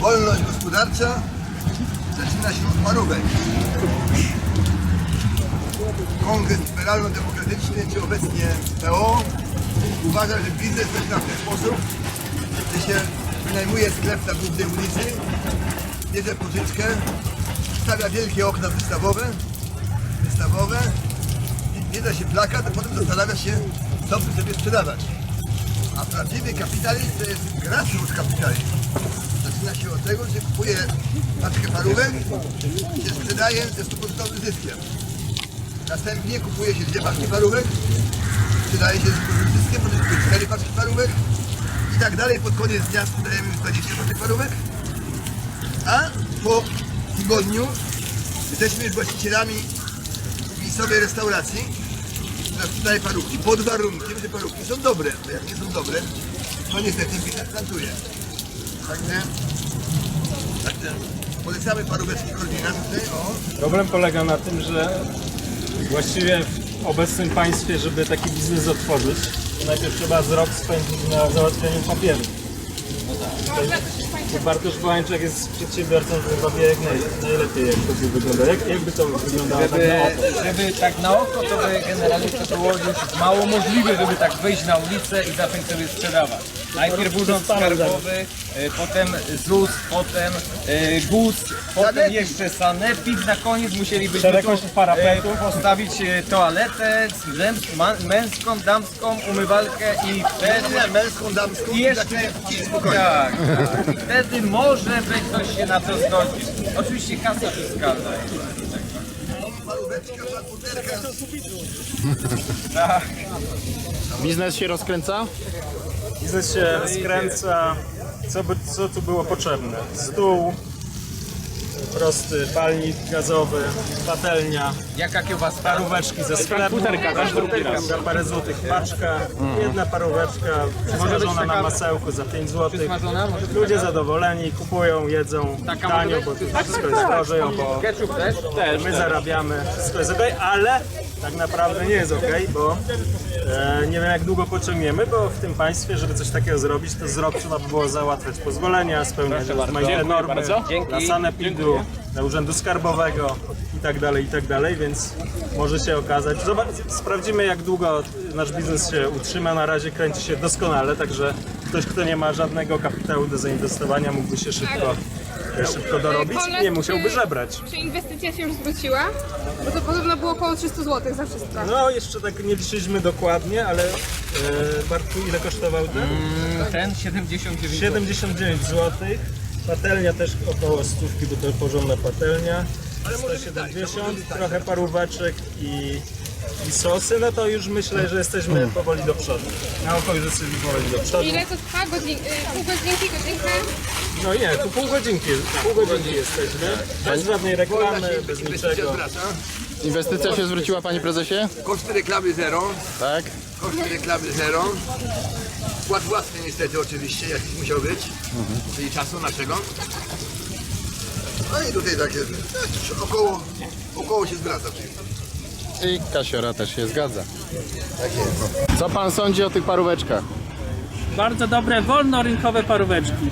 Wolność gospodarcza zaczyna się od parówek. Kongres Liberalno-Demokratyczny, czy obecnie PO, uważa, że biznes zaczyna w ten sposób, że się wynajmuje sklep na głównej ulicy, bierze pożyczkę, stawia wielkie okna wystawowe, wystawowe, bierze się plakat, a potem zastanawia się, co by sobie sprzedawać. A prawdziwy kapitalizm to jest grassroots kapitalizm. Zaczyna się od tego, że kupuje paczkę parówek i się sprzedaje ze 100% zyskiem. Następnie kupuje się dwie paczki parówek, sprzedaje się 100% zyskiem, potem kupuje cztery paczki parówek i tak dalej. Pod koniec dnia sprzedajemy już 20 paczek parówek, a po tygodniu jesteśmy już właścicielami miejscowej restauracji, parówki pod warunkiem, że parówki są dobre, bo jak nie są dobre, to niestety biznes plantuje. Także, także polecamy paróweczki Korwina tutaj. Problem polega na tym, że właściwie w obecnym państwie, żeby taki biznes otworzyć, najpierw trzeba z rok spędzić na załatwianiu papieru. To Bartosz Bołańczak jest przedsiębiorcą, to chyba wie jak naj, najlepiej jak to by wygląda. Jak, jakby to wyglądało tak na oko? żeby tak na oko, to by generalnie to było już mało możliwe, żeby tak wyjść na ulicę i zacząć sobie sprzedawać. Najpierw urząd skarbowy, y, potem ZUS, potem y, GUS, potem jeszcze Sanepid, na koniec musielibyśmy tu, parapetu. y, postawić toaletę męską, damską, umywalkę i wtedy męską, damską i jeszcze spokojnie. Tak, tak. I wtedy może by ktoś się na to zgodził. Oczywiście kasa. Paróweczka, paputerka. Tak. Biznes się rozkręca? Biznes się skręca. Co, by, co tu było potrzebne? Stół, prosty palnik gazowy, patelnia, Jaka kiełbasa? paróweczki ze sklepu, też drugi raz. za parę złotych paczka, jedna paróweczka przysmażona na masełku za 5 złotych. Smażona? Może Ludzie zadowoleni, kupują, jedzą tanio, bo tu wszystko jest drożej, bo Ketchup też? my zarabiamy, wszystko jest ok, ale tak naprawdę nie jest ok, bo e, nie wiem jak długo pociągniemy, bo w tym państwie, żeby coś takiego zrobić, to z rok trzeba by było załatwiać pozwolenia, spełniać rozmaite normy Dzięki. dla sanepidu, dla urzędu skarbowego i tak dalej, i tak dalej, więc może się okazać. Zobacz, sprawdzimy jak długo nasz biznes się utrzyma, na razie kręci się doskonale, także ktoś, kto nie ma żadnego kapitału do zainwestowania mógłby się szybko, szybko dorobić i nie musiałby żebrać. Czy inwestycja się już zwróciła? Bo to podobno było około 300 zł za wszystko. No, jeszcze tak nie liczyliśmy dokładnie, ale e, Bartku, ile kosztował ten? Ten 79 79 zł. Patelnia też około stówki, bo to porządna patelnia. 170, trochę paróweczek i, i sosy, no to już myślę, że jesteśmy powoli do przodu. Na oko już jesteśmy powoli do przodu. Ile to trwa? Godzin, y, pół godzinki, godzinkę? No nie, tu pół godzinki, pół godzinki jesteśmy. Bez żadnej reklamy, bez niczego. Inwestycja się zwróciła, panie prezesie? Koszty reklamy zero. Tak. Koszty reklamy zero. Wkład własny niestety oczywiście, jakiś musiał być. Czyli czasu naszego. No i tutaj takie tak, około, około się zwraca. I kasiora też się zgadza. Co pan sądzi o tych paróweczkach? Bardzo dobre, wolnorynkowe paróweczki.